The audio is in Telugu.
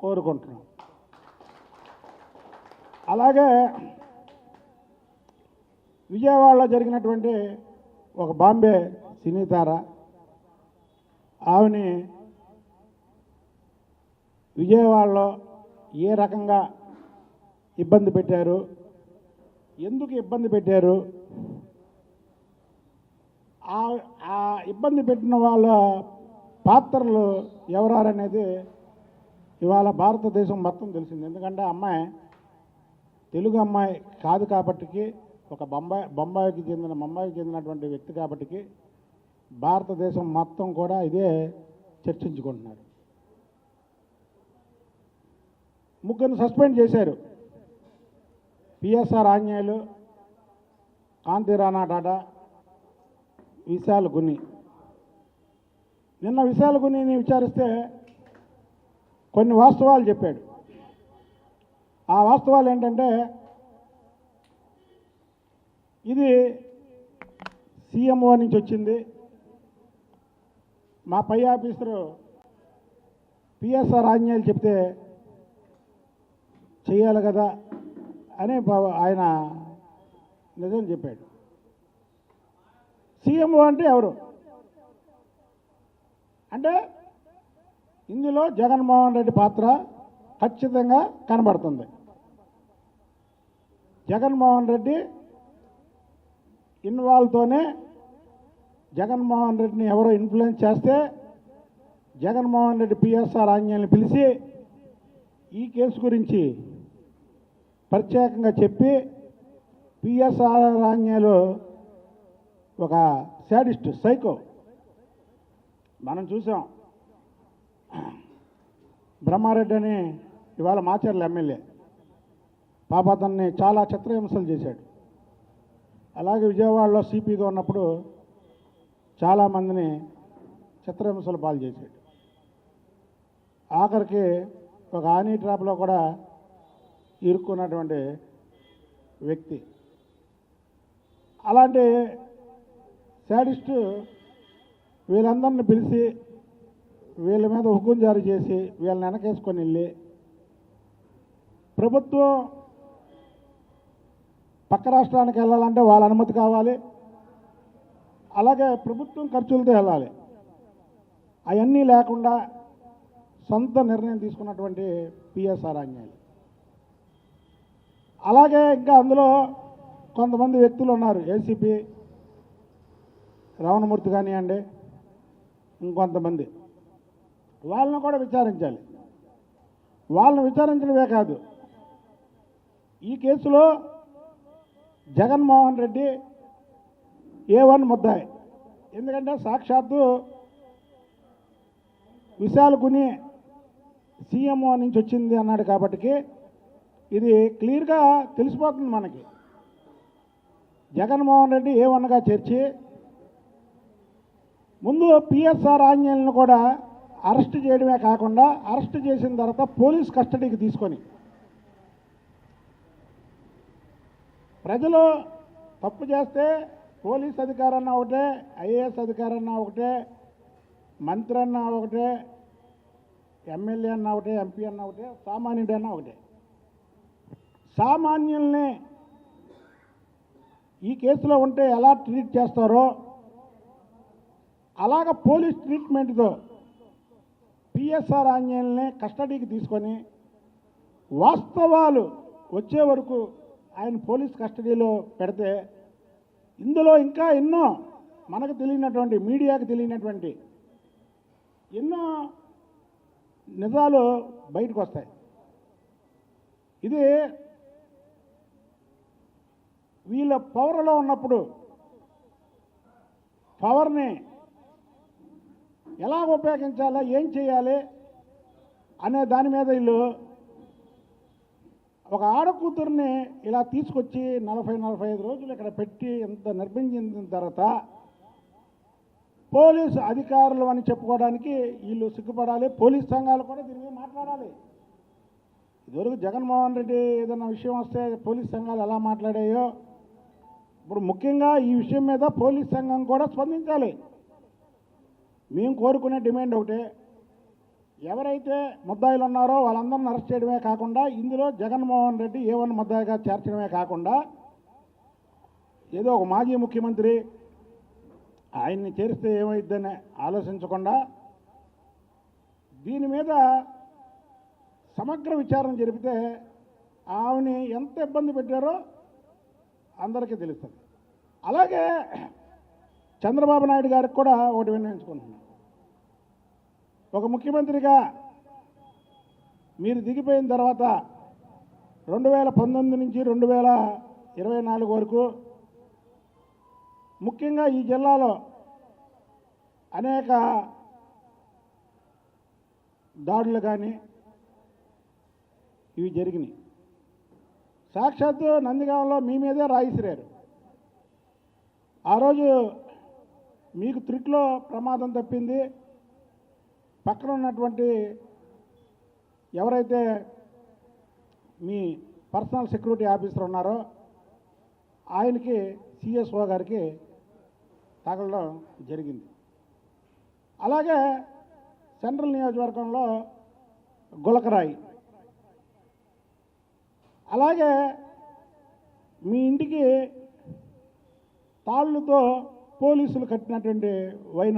కోరుకుంటున్నాం. అలాగే విజయవాడలో జరిగినటువంటి ఒక బాంబే సినీతార ఆమెని విజయవాడలో ఏ రకంగా ఇబ్బంది పెట్టారు ఎందుకు ఇబ్బంది పెట్టారు ఆ ఆ ఇబ్బంది పెట్టిన వాళ్ళ పాత్రలు ఎవరారనేది ఇవాళ భారతదేశం మొత్తం తెలిసింది. ఎందుకంటే అమ్మాయి తెలుగు అమ్మాయి కాదు కాబట్టికి ఒక బొంబాయి బొంబాయికి చెందిన బొంబాయికి చెందినటువంటి వ్యక్తి కాబట్టికి భారతదేశం మొత్తం కూడా ఇదే చర్చించుకుంటున్నారు ముగ్గురు సస్పెండ్ చేశారు. పిఎస్ఆర్ ఆంజనేయులు కాంతి రాణా టాటా విశాల్ గుని. నిన్న విశాల్ గునిని విచారిస్తే కొన్ని వాస్తవాలు చెప్పాడు. ఆ వాస్తవాలు ఏంటంటే ఇది సీఎంఓ నుంచి వచ్చింది. మా పై ఆఫీసరు పిఎస్ఆర్ ఆంజనేయులు చెప్తే చేయాలి కదా అని ఆయన నిజం చెప్పాడు. సీఎంఓ అంటే ఎవరు? అంటే ఇందులో జగన్మోహన్ రెడ్డి పాత్ర ఖచ్చితంగా కనబడుతుంది. జగన్మోహన్ రెడ్డి ఇన్వాల్వ్తోనే జగన్మోహన్ రెడ్డిని ఎవరో ఇన్ఫ్లుయెన్స్ చేస్తే జగన్మోహన్ రెడ్డి పిఎస్ఆర్ ఆంజనేయుని పిలిచి ఈ కేసు గురించి ప్రత్యేకంగా చెప్పి పిఎస్ఆర్ ఆంజనేయులు ఒక శాడిస్ట్ సైకో మనం చూసాం. బ్రహ్మారెడ్డి అని ఇవాళ మాచర్ల ఎమ్మెల్యే. పాప అతన్ని చాలా చిత్రహింసలు చేశాడు. అలాగే విజయవాడలో సిపిగా ఉన్నప్పుడు చాలామందిని చిత్రహింసలు పాలు చేశాడు. ఆఖరికి ఒక ఆనీ ట్రాప్లో కూడా ఇరుక్కున్నటువంటి వ్యక్తి. అలాంటి శాడిస్టు వీళ్ళందరిని పిలిచి వీళ్ళ మీద హుకుం జారీ చేసి వీళ్ళని వెనకేసుకొని వెళ్ళి ప్రభుత్వం పక్క రాష్ట్రానికి వెళ్ళాలంటే వాళ్ళ అనుమతి కావాలి. అలాగే ప్రభుత్వం ఖర్చులతో వెళ్ళాలి. అవన్నీ లేకుండా సొంత నిర్ణయం తీసుకున్నటువంటి పిఎస్ఆర్ ఆంజనేయులు అలాగే ఇంకా అందులో కొంతమంది వ్యక్తులు ఉన్నారు. ఏసీపీ రావణమూర్తి కానివ్వండి ఇంకొంతమంది. వాళ్ళని కూడా విచారించాలి. వాళ్ళని విచారించడమే కాదు. ఈ కేసులో జగన్మోహన్ రెడ్డి ఏ వన్ ముద్దాయి. ఎందుకంటే సాక్షాత్తు విశాల్ గుని సీఎంఓ నుంచి వచ్చింది అన్నాడు కాబట్టికి ఇది క్లియర్గా తెలిసిపోతుంది మనకి. జగన్మోహన్ రెడ్డి ఏ వన్గా చేర్చి ముందు పిఎస్ఆర్ ఆంజనేయులను కూడా అరెస్ట్ చేయడమే కాకుండా అరెస్ట్ చేసిన తర్వాత పోలీస్ కస్టడీకి తీసుకొని ప్రజలు తప్పు చేస్తే పోలీస్ అధికారన్నా ఒకటే ఐఏఎస్ అధికారన్నా ఒకటే మంత్రి అన్నా ఒకటే ఎమ్మెల్యే అన్నా ఒకటే ఎంపీ అన్నా ఒకటే సామాన్యుడు అన్నా ఒకటే. సామాన్యుల్ని ఈ కేసులో ఉంటే ఎలా ట్రీట్ చేస్తారో అలాగ పోలీస్ ట్రీట్మెంట్తో పిఎస్ఆర్ ఆంజనేయుల్ని కస్టడీకి తీసుకొని వాస్తవాలు వచ్చే వరకు ఆయన పోలీస్ కస్టడీలో పెడితే ఇందులో ఇంకా ఎన్నో మనకు తెలియనటువంటి మీడియాకు తెలియనటువంటి ఎన్నో నిజాలు బయటకు వస్తాయి. ఇది వీళ్ళ పవర్లో ఉన్నప్పుడు పవర్ని ఎలా ఉపయోగించాలా ఏం చేయాలి అనే దాని మీద వీళ్ళు ఒక ఆడకూతుర్ని ఇలా తీసుకొచ్చి నలభై నలభై ఐదు రోజులు ఇక్కడ పెట్టి ఇంత నిర్బంధించిన తర్వాత పోలీసు అధికారులు అని చెప్పుకోవడానికి వీళ్ళు సిగ్గుపడాలి పోలీస్ సంఘాలు కూడా దీని మీద మాట్లాడాలి. ఇదివరకు జగన్మోహన్ రెడ్డి ఏదైనా విషయం వస్తే పోలీస్ సంఘాలు ఎలా మాట్లాడాయో ఇప్పుడు ముఖ్యంగా ఈ విషయం మీద పోలీస్ సంఘం కూడా స్పందించాలి. మేము కోరుకునే డిమాండ్ ఒకటే. ఎవరైతే ముద్దాయిలు ఉన్నారో వాళ్ళందరిని అరెస్ట్ చేయడమే కాకుండా ఇందులో జగన్మోహన్ రెడ్డి ఏ వన్ ముద్దాయిగా చేర్చడమే కాకుండా ఏదో ఒక మాజీ ముఖ్యమంత్రి ఆయన్ని చేరిస్తే ఏమైద్దని ఆలోచించకుండా దీని మీద సమగ్ర విచారణ జరిపితే ఆమెని ఎంత ఇబ్బంది పెట్టారో అందరికీ తెలుస్తుంది. అలాగే చంద్రబాబు నాయుడు గారికి కూడా ఒకటి విన్నవించుకుంటున్నాను ఒక ముఖ్యమంత్రిగా మీరు దిగిపోయిన తర్వాత రెండు వేల పంతొమ్మిది నుంచి రెండు వేల ఇరవై నాలుగు వరకు ముఖ్యంగా ఈ జిల్లాలో అనేక దాడులు కానీ ఇవి జరిగినాయి. సాక్షాత్తు నందిగాంలో మీ మీదే రాయిసిరారు. ఆ రోజు మీకు త్రిట్లో ప్రమాదం తప్పింది. పక్కన ఉన్నటువంటి ఎవరైతే మీ పర్సనల్ సెక్యూరిటీ ఆఫీసర్ ఉన్నారో ఆయనకి సిఎస్ఓ గారికి తగలడం జరిగింది. అలాగే సెంట్రల్ నియోజకవర్గంలో గులకరాయి. అలాగే మీ ఇంటికి తాళ్ళుతో పోలీసులు కట్టినటువంటి వైన్